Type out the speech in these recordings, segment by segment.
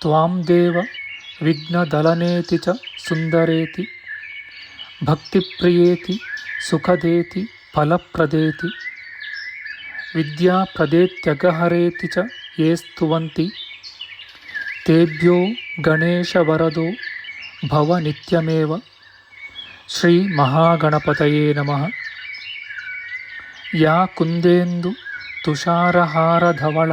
త్వాం దేవ విఘ్నదళనేతి చ సుందరేతి భక్తిప్రియేతి సుఖదేతి ఫలప్రదేతి విద్యా ప్రదేత్యగహరేతి ఏ స్తువంతి తేభ్యో గణేశవరదో భవ భవనిత్యమేవ శ్రీ మహాగణపతయే నమ యా కుందేందు తుషారహారధవళ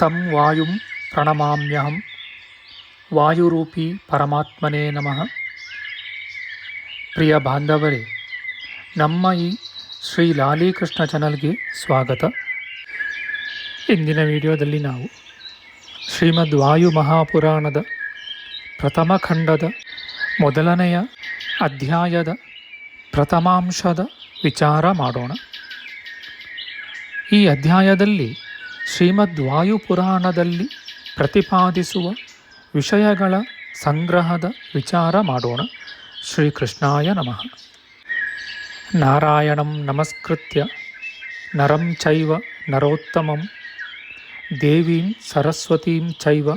ತಂ ವಾಯುಂ ಪ್ರಣಮಾಮ್ಯಹಂ ವಾಯುರೂಪಿ ಪರಮಾತ್ಮನೇ ನಮಃ ಪ್ರಿಯ ಬಾಂಧವರೇ ನಮ್ಮ ಈ ಶ್ರೀ ಲಾಲಿಕೃಷ್ಣ ಚಾನಲ್ಗೆ ಸ್ವಾಗತ ಇಂದಿನ ವಿಡಿಯೋದಲ್ಲಿ ನಾವು ಶ್ರೀಮದ್ ವಾಯು ಮಹಾಪುರಾಣದ ಪ್ರಥಮ ಖಂಡದ ಮೊದಲನೆಯ ಅಧ್ಯಾಯದ ಪ್ರಥಮಾಂಶದ ವಿಚಾರ ಮಾಡೋಣ. ಈ ಅಧ್ಯಾಯದಲ್ಲಿ ಶ್ರೀಮದ್ ವಾಯುಪುರಾಣದಲ್ಲಿ ಪ್ರತಿಪಾದಿಸುವ ವಿಷಯಗಳ ಸಂಗ್ರಹದ ವಿಚಾರ ಮಾಡೋಣ. ಶ್ರೀಕೃಷ್ಣಾಯ ನಮಃ. ನಾರಾಯಣಂ ನಮಸ್ಕೃತ್ಯ. ನರಂ ಚೈವ ನರೋತ್ತಮಂ. ದೇವೀಂ ಸರಸ್ವತೀಂ ಚೈವ.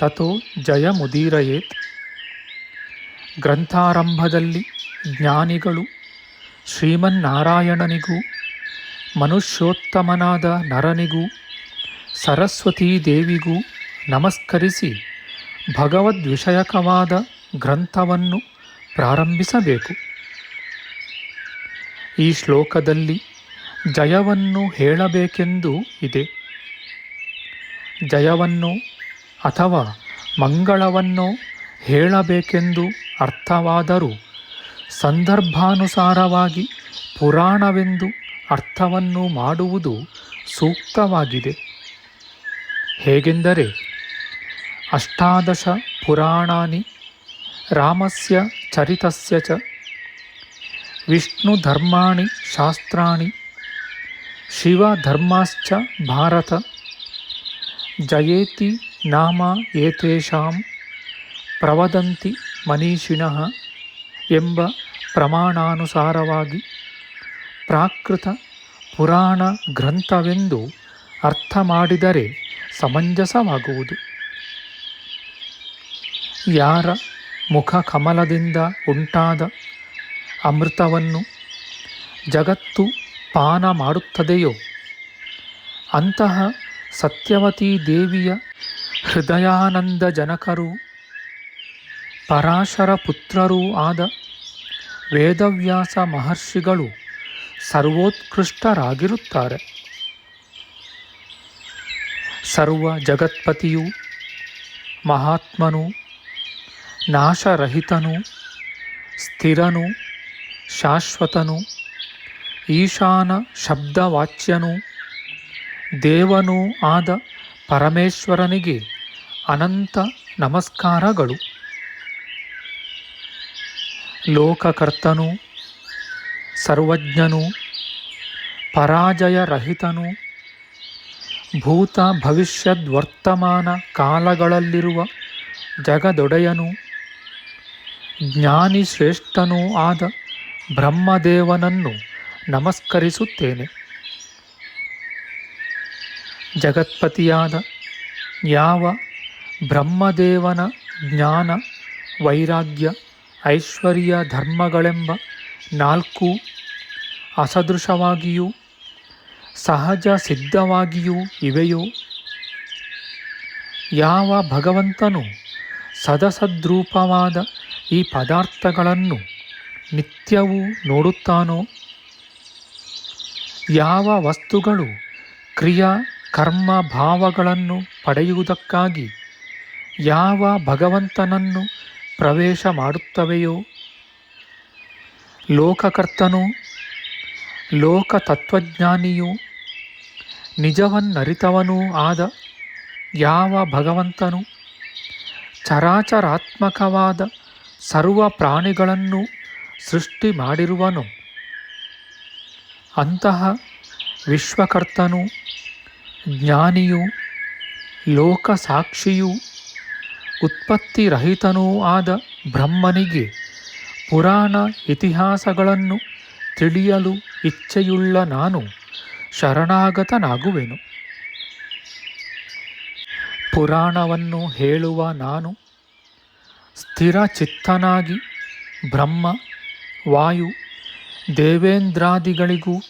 ತಥೋ ಜಯಮುದೀರಯೇತ್. ಗ್ರಂಥಾರಂಭದಲ್ಲಿ ಜ್ಞಾನಿಗಳು ಶ್ರೀಮನ್ನಾರಾಯಣನಿಗೂ ಮನುಷ್ಯೋತ್ತಮನಾದ ನರನಿಗೂ, ಸರಸ್ವತೀ ದೇವಿಗೂ ನಮಸ್ಕರಿಸಿ ಭಗವದ್ವಿಷಯಕವಾದ ಗ್ರಂಥವನ್ನು ಪ್ರಾರಂಭಿಸಬೇಕು. ಈ ಶ್ಲೋಕದಲ್ಲಿ ಜಯವನ್ನು ಹೇಳಬೇಕೆಂದು ಇದೆ. ಜಯವನ್ನು ಅಥವಾ ಮಂಗಳವನ್ನು ಹೇಳಬೇಕೆಂದು ಅರ್ಥವಾದರೂ ಸಂದರ್ಭಾನುಸಾರವಾಗಿ ಪುರಾಣವೆಂದು ಅರ್ಥವನ್ನು ಮಾಡುವುದು ಸೂಕ್ತವಾಗಿದೆ. ಹೇಗೆಂದರೆ, ಅಷ್ಟಾದಶ ಪುರಾಣಾನಿ ರಾಮಸ್ಯ ಚರಿತಸ್ಯ ಚ, ವಿಷ್ಣುಧರ್ಮಾಣಿ ಶಾಸ್ತ್ರಾಣಿ, ಶಿವಧರ್ಮಾಶ್ಚ ಭಾರತ, ಜಯೇತಿ ನಾಮ ಏತೇಷಾಂ, ಪ್ರವದಂತಿ ಮನೀಷಿಣ ಎಂಬ ಪ್ರಮಾಣಾನುಸಾರವಾಗಿ ಪ್ರಾಕೃತ ಪುರಾಣ ಗ್ರಂಥವೆಂದು ಅರ್ಥ ಮಾಡಿದರೆ ಸಮಂಜಸವಾಗುವುದು. ಯಾರ ಮುಖ ಕಮಲದಿಂದ ಉಂಟಾದ ಅಮೃತವನ್ನು ಜಗತ್ತು ಪಾನ ಮಾಡುತ್ತದೆಯೋ, ಅಂತಹ ಸತ್ಯವತಿ ದೇವಿಯ ಹೃದಯಾನಂದ ಜನಕರು ಪರಾಶರ ಪುತ್ರರೂ ಆದ ವೇದವ್ಯಾಸ ಮಹರ್ಷಿಗಳು ಸರ್ವೋತ್ಕೃಷ್ಟರಾಗಿರುತ್ತಾರೆ. ಸರ್ವ ಜಗತ್ಪತಿಯು, ಮಹಾತ್ಮನು, ನಾಶರಹಿತನು, ಸ್ಥಿರನು, ಶಾಶ್ವತನು, ಈಶಾನ ಶಬ್ದವಾಚ್ಯನು, ದೇವನೂ ಆದ ಪರಮೇಶ್ವರನಿಗೆ ಅನಂತ ನಮಸ್ಕಾರಗಳು. ಲೋಕಕರ್ತನು ಸರ್ವಜ್ಞನು, ಪರಾಜಯರಹಿತನು ಭೂತ ಭವಿಷ್ಯದ್ವರ್ತಮಾನ ಕಾಲಗಳಲ್ಲಿರುವ ಜಗದೊಡೆಯನು ಜ್ಞಾನಿ ಶ್ರೇಷ್ಠನೂ ಆದ ಬ್ರಹ್ಮದೇವನನ್ನು ನಮಸ್ಕರಿಸುತ್ತೇನೆ. ಜಗತ್ಪತಿಯಾದ ಯಾವ ಬ್ರಹ್ಮದೇವನ ಜ್ಞಾನ, ವೈರಾಗ್ಯ, ಐಶ್ವರ್ಯ ಧರ್ಮಗಳೆಂಬ ನಾಲ್ಕು ಅಸದೃಶವಾಗಿಯೂ ಸಹಜ ಸಿದ್ಧವಾಗಿಯೂ ಇವೆಯೋ? ಯಾವ ಭಗವಂತನು ಸದಸದ್ರೂಪವಾದ ಈ ಪದಾರ್ಥಗಳನ್ನು ನಿತ್ಯವೂ ನೋಡುತ್ತಾನೋ? ಯಾವ ವಸ್ತುಗಳು ಕ್ರಿಯಾ ಕರ್ಮ ಭಾವಗಳನ್ನು ಪಡೆಯುವುದಕ್ಕಾಗಿ ಯಾವ ಭಗವಂತನನ್ನು ಪ್ರವೇಶ ಮಾಡುತ್ತವೆಯೋ? ಲೋಕಕರ್ತನೂ, ಲೋಕತತ್ವಜ್ಞಾನಿಯೂ ನಿಜವನ್ನರಿತವನೂ ಆದ ಯಾವ ಭಗವಂತನು ಚರಾಚರಾತ್ಮಕವಾದ ಸರ್ವ ಪ್ರಾಣಿಗಳನ್ನು ಸೃಷ್ಟಿ ಮಾಡಿರುವನು. ಅಂತಹ ವಿಶ್ವಕರ್ತನು, ಜ್ಞಾನಿಯೂ, ಲೋಕಸಾಕ್ಷಿಯೂ, ಉತ್ಪತ್ತಿರಹಿತನೂ ಆದ ಬ್ರಹ್ಮನಿಗೆ ಪುರಾಣ ಇತಿಹಾಸಗಳನ್ನು ತಿಳಿಯಲು ಇಚ್ಛೆಯುಳ್ಳ ನಾನು ಶರಣಾಗತನಾಗುವೆನು. ಪುರಾಣವನ್ನು ಹೇಳುವ ನಾನು ಸ್ಥಿರಚಿತ್ತನಾಗಿ ಬ್ರಹ್ಮ, ವಾಯು, ದೇವೇಂದ್ರಾದಿಗಳಿಗೂ,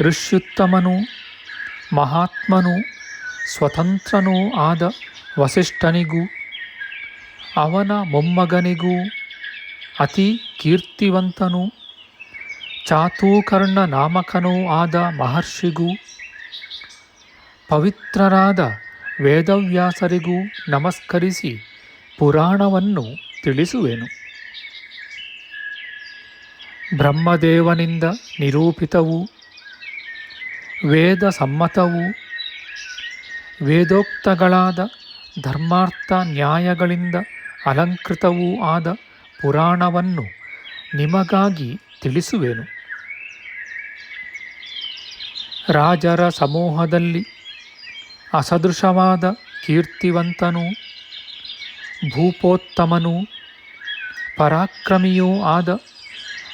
ಋಷ್ಯುತ್ತಮನೂ, ಮಹಾತ್ಮನೂ, ಸ್ವತಂತ್ರನೂ ಆದ ವಸಿಷ್ಠನಿಗೂ, ಅವನ ಮೊಮ್ಮಗನಿಗೂ ಅತಿ ಕೀರ್ತಿವಂತನೂ, ಚಾತೂಕರ್ಣ ನಾಮಕನೂ ಆದ ಮಹರ್ಷಿಗೂ, ಪವಿತ್ರರಾದ ವೇದವ್ಯಾಸರಿಗೂ ನಮಸ್ಕರಿಸಿ ಪುರಾಣವನ್ನು ತಿಳಿಸುವೆನು. ಬ್ರಹ್ಮದೇವನಿಂದ ನಿರೂಪಿತವೂ ವೇದ ಸಮ್ಮತವೂ ವೇದೋಕ್ತಗಳಾದ ಧರ್ಮಾರ್ಥ ನ್ಯಾಯಗಳಿಂದ ಅಲಂಕೃತವೂ ಆದ ಪುರಾಣವನ್ನು ನಿಮಗಾಗಿ ತಿಳಿಸುವೆನು. ರಾಜರ ಸಮೂಹದಲ್ಲಿ ಅಸದೃಶವಾದ ಕೀರ್ತಿವಂತನೂ, ಭೂಪೋತ್ತಮನೂ, ಪರಾಕ್ರಮಿಯೂ ಆದ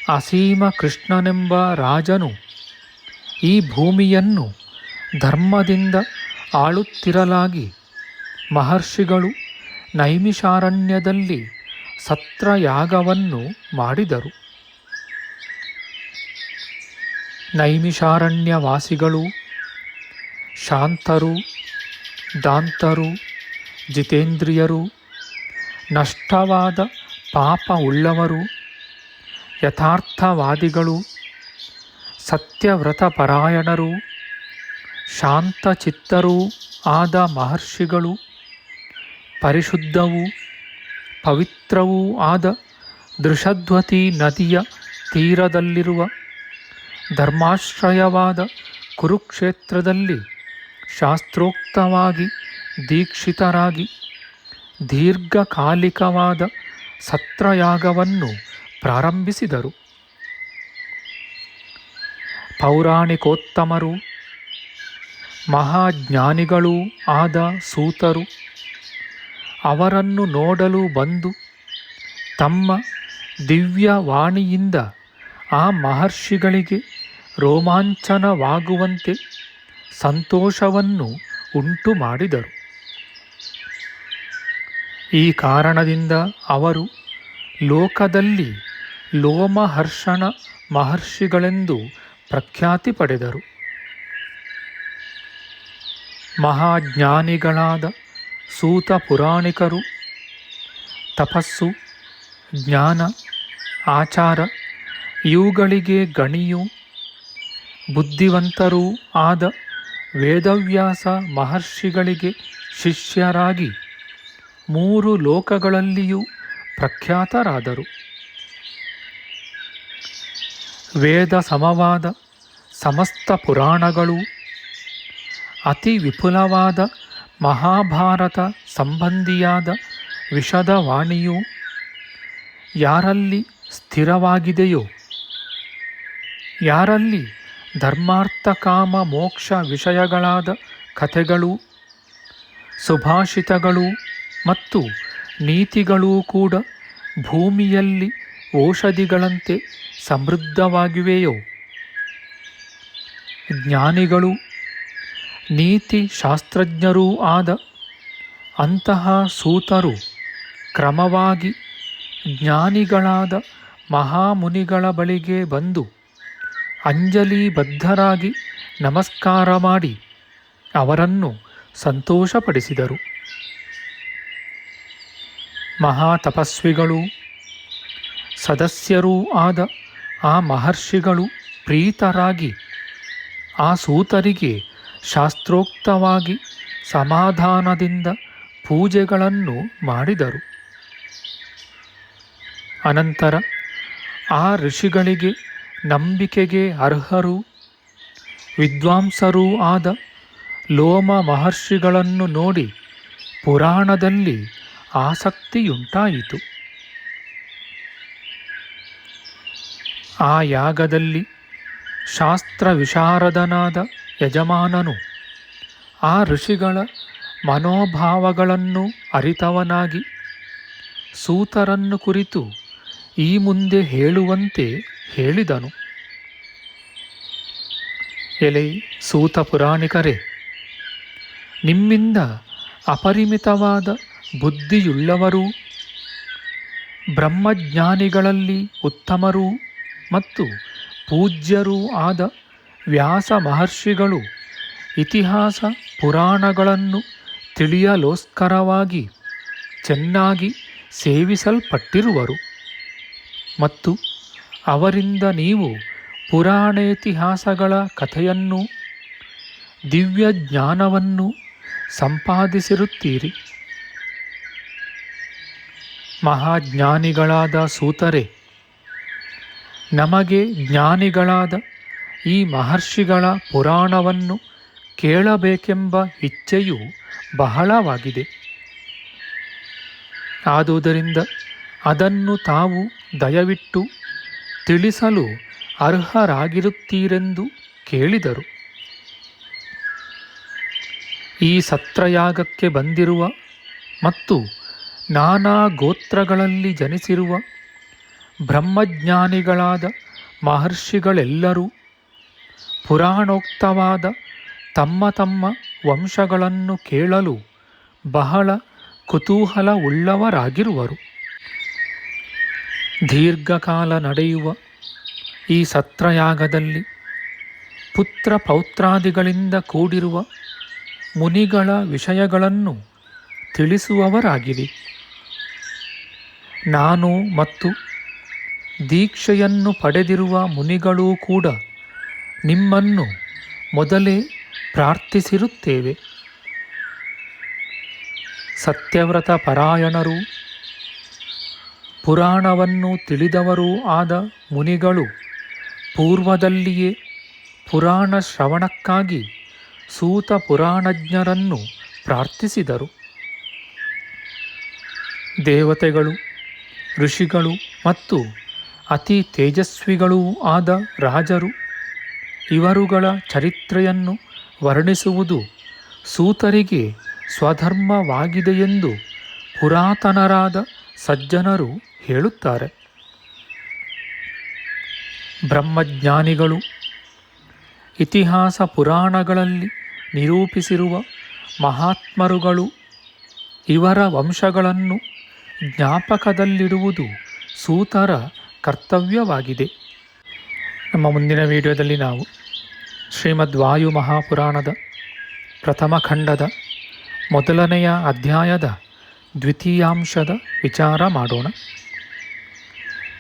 ಅಸೀಮ ಕೃಷ್ಣನೆಂಬ ರಾಜನು ಈ ಭೂಮಿಯನ್ನು ಧರ್ಮದಿಂದ ಆಳುತ್ತಿರಲಾಗಿ ಮಹರ್ಷಿಗಳು ನೈಮಿಷಾರಣ್ಯದಲ್ಲಿ ಸತ್ರಯಾಗವನ್ನು ಮಾಡಿದರು. ನೈಮಿಷಾರಣ್ಯವಾಸಿಗಳು, ಶಾಂತರು, ದಾಂತರು, ಜಿತೇಂದ್ರಿಯರು, ನಷ್ಟವಾದ ಪಾಪ ಉಳ್ಳವರು, ಯಥಾರ್ಥವಾದಿಗಳು, ಸತ್ಯವ್ರತಪರಾಯಣರು, ಶಾಂತಚಿತ್ತರೂ ಆದ ಮಹರ್ಷಿಗಳು, ಪರಿಶುದ್ಧವೂ ಪವಿತ್ರವೂ ಆದ ದೃಷಧ್ವತಿ ನದಿಯ ತೀರದಲ್ಲಿರುವ ಧರ್ಮಾಶ್ರಯವಾದ ಕುರುಕ್ಷೇತ್ರದಲ್ಲಿ ಶಾಸ್ತ್ರೋಕ್ತವಾಗಿ ದೀಕ್ಷಿತರಾಗಿ ದೀರ್ಘಕಾಲಿಕವಾದ ಸತ್ರಯಾಗವನ್ನು ಪ್ರಾರಂಭಿಸಿದರು. ಪೌರಾಣಿಕೋತ್ತಮರು, ಮಹಾಜ್ಞಾನಿಗಳೂ ಆದ ಸೂತರು ಅವರನ್ನು ನೋಡಲು ಬಂದು ತಮ್ಮ ದಿವ್ಯವಾಣಿಯಿಂದ ಆ ಮಹರ್ಷಿಗಳಿಗೆ ರೋಮಾಂಚನವಾಗುವಂತೆ ಸಂತೋಷವನ್ನು ಉಂಟು ಮಾಡಿದರು ಈ ಕಾರಣದಿಂದ ಅವರು ಲೋಕದಲ್ಲಿ ಲೋಮಹರ್ಷಣ ಮಹರ್ಷಿಗಳೆಂದು ಪ್ರಖ್ಯಾತಿ ಪಡೆದರು. ಮಹಾಜ್ಞಾನಿಗಳಾದ ಸೂತ ಪುರಾಣಿಕರು, ತಪಸ್ಸು ಜ್ಞಾನ, ಆಚಾರ, ಇವುಗಳಿಗೆ ಗಣಿಯು, ಬುದ್ಧಿವಂತರೂ ಆದ ವೇದವ್ಯಾಸ ಮಹರ್ಷಿಗಳಿಗೆ ಶಿಷ್ಯರಾಗಿ ಮೂರು ಲೋಕಗಳಲ್ಲಿಯೂ ಪ್ರಖ್ಯಾತರಾದರು. ವೇದ ಸಮವಾದ ಸಮಸ್ತ ಪುರಾಣಗಳು, ಅತಿ ವಿಪುಲವಾದ ಮಹಾಭಾರತ ಸಂಬಂಧಿಯಾದ ವಿಷದ ವಾಣಿಯು ಯಾರಲ್ಲಿ ಸ್ಥಿರವಾಗಿದೆಯೋ, ಯಾರಲ್ಲಿ ಧರ್ಮಾರ್ಥ ಕಾಮ ಮೋಕ್ಷ ವಿಷಯಗಳಾದ ಕಥೆಗಳು, ಸುಭಾಷಿತಗಳು ಮತ್ತು ನೀತಿಗಳೂ ಕೂಡ ಭೂಮಿಯಲ್ಲಿ ಔಷಧಿಗಳಂತೆ ಸಮೃದ್ಧವಾಗಿವೆಯೋ? ಜ್ಞಾನಿಗಳು ನೀತಿ ಶಾಸ್ತ್ರಜ್ಞರೂ ಆದ ಅಂತಹ ಸೂತರು ಕ್ರಮವಾಗಿ ಜ್ಞಾನಿಗಳಾದ ಮಹಾಮುನಿಗಳ ಬಳಿಗೆ ಬಂದು ಅಂಜಲಿಬದ್ಧರಾಗಿ ನಮಸ್ಕಾರ ಮಾಡಿ ಅವರನ್ನು ಸಂತೋಷಪಡಿಸಿದರು. ಮಹಾತಪಸ್ವಿಗಳು ಸದಸ್ಯರೂ ಆದ ಆ ಮಹರ್ಷಿಗಳು ಪ್ರೀತರಾಗಿ ಆ ಸೂತರಿಗೆ ಶಾಸ್ತ್ರೋಕ್ತವಾಗಿ ಸಮಾಧಾನದಿಂದ ಪೂಜೆಗಳನ್ನು ಮಾಡಿದರು. ಅನಂತರ ಆ ಋಷಿಗಳಿಗೆ ನಂಬಿಕೆಗೆ ಅರ್ಹರು, ವಿದ್ವಾಂಸರೂ ಆದ ಲೋಮ ಮಹರ್ಷಿಗಳನ್ನು ನೋಡಿ ಪುರಾಣದಲ್ಲಿ ಆಸಕ್ತಿಯುಂಟಾಯಿತು. ಆ ಯಾಗದಲ್ಲಿ ಶಾಸ್ತ್ರ ವಿಶಾರದನಾದ ಯಜಮಾನನು ಆ ಋಷಿಗಳ ಮನೋಭಾವಗಳನ್ನು ಅರಿತವನಾಗಿ ಸೂತರನ್ನು ಕುರಿತು ಈ ಮುಂದೆ ಹೇಳುವಂತೆ ಹೇಳಿದನು. ಎಲೆ ಸೂತ ಪುರಾಣಿಕರೇ, ನಿಮ್ಮಿಂದ ಅಪರಿಮಿತವಾದ ಬುದ್ಧಿಯುಳ್ಳವರೂ, ಬ್ರಹ್ಮಜ್ಞಾನಿಗಳಲ್ಲಿ ಉತ್ತಮರೂ ಮತ್ತು ಪೂಜ್ಯರೂ ಆದ ವ್ಯಾಸ ಮಹರ್ಷಿಗಳು ಇತಿಹಾಸ ಪುರಾಣಗಳನ್ನು ತಿಳಿಯಲೋಸ್ಕರವಾಗಿ ಚೆನ್ನಾಗಿ ಸೇವಿಸಲ್ಪಟ್ಟಿರುವರು. ಮತ್ತು ಅವರಿಂದ ನೀವು ಪುರಾಣೇತಿಹಾಸಗಳ ಕಥೆಯನ್ನು ದಿವ್ಯ ಜ್ಞಾನವನ್ನು ಸಂಪಾದಿಸಿರುತ್ತೀರಿ. ಮಹಾಜ್ಞಾನಿಗಳಾದ ಸೂತರೆ, ನಮಗೆ ಜ್ಞಾನಿಗಳಾದ ಈ ಮಹರ್ಷಿಗಳ ಪುರಾಣವನ್ನು ಕೇಳಬೇಕೆಂಬ ಇಚ್ಛೆಯು ಬಹಳವಾಗಿದೆ. ಆದುದರಿಂದ ಅದನ್ನು ತಾವು ದಯವಿಟ್ಟು ತಿಳಿಸಲು ಅರ್ಹರಾಗಿರುತ್ತೀರೆಂದು ಕೇಳಿದರು. ಈ ಸತ್ರಯಾಗಕ್ಕೆ ಬಂದಿರುವ ಮತ್ತು ನಾನಾ ಗೋತ್ರಗಳಲ್ಲಿ ಜನಿಸಿರುವ ಬ್ರಹ್ಮಜ್ಞಾನಿಗಳಾದ ಮಹರ್ಷಿಗಳೆಲ್ಲರೂ ಪುರಾಣೋಕ್ತವಾದ ತಮ್ಮ ತಮ್ಮ ವಂಶಗಳನ್ನು ಕೇಳಲು ಬಹಳ ಕುತೂಹಲವುಳ್ಳವರಾಗಿರುವರು. ದೀರ್ಘಕಾಲ ನಡೆಯುವ ಈ ಸತ್ರಯಾಗದಲ್ಲಿ ಪುತ್ರ ಪೌತ್ರಾದಿಗಳಿಂದ ಕೂಡಿರುವ ಮುನಿಗಳ ವಿಷಯಗಳನ್ನು ತಿಳಿಸುವವರಾಗಿರಿ. ನಾನು ಮತ್ತು ದೀಕ್ಷೆಯನ್ನು ಪಡೆದಿರುವ ಮುನಿಗಳೂ ಕೂಡ ನಿಮ್ಮನ್ನು ಮೊದಲೇ ಪ್ರಾರ್ಥಿಸಿರುತ್ತೇವೆ. ಸತ್ಯವ್ರತ ಪರಾಯಣರು ಪುರಾಣವನ್ನು ತಿಳಿದವರೂ ಆದ ಮುನಿಗಳು ಪೂರ್ವದಲ್ಲಿಯೇ ಪುರಾಣ ಶ್ರವಣಕ್ಕಾಗಿ ಸೂತ ಪುರಾಣಜ್ಞರನ್ನು ಪ್ರಾರ್ಥಿಸಿದರು. ದೇವತೆಗಳು, ಋಷಿಗಳು ಮತ್ತು ಅತಿ ತೇಜಸ್ವಿಗಳೂ ಆದ ರಾಜರು ಇವರುಗಳ ಚರಿತ್ರೆಯನ್ನು ವರ್ಣಿಸುವುದು ಸೂತರಿಗೆ ಸ್ವಧರ್ಮವಾಗಿದೆಯೆಂದು ಪುರಾತನರಾದ ಸಜ್ಜನರು ಹೇಳುತ್ತಾರೆ. ಬ್ರಹ್ಮಜ್ಞಾನಿಗಳು ಇತಿಹಾಸ ಪುರಾಣಗಳಲ್ಲಿ ನಿರೂಪಿಸಿರುವ ಮಹಾತ್ಮರುಗಳು ಇವರ ವಂಶಗಳನ್ನು ಜ್ಞಾಪಕದಲ್ಲಿಡುವುದು ಸೂತರ ಕರ್ತವ್ಯವಾಗಿದೆ. ನಮ್ಮ ಮುಂದಿನ ವಿಡಿಯೋದಲ್ಲಿ ನಾವು ಶ್ರೀಮದ್ ವಾಯು ಮಹಾಪುರಾಣದ ಪ್ರಥಮ ಖಂಡದ ಮೊದಲನೆಯ ಅಧ್ಯಾಯದ ದ್ವಿತೀಯಾಂಶದ ವಿಚಾರ ಮಾಡೋಣ.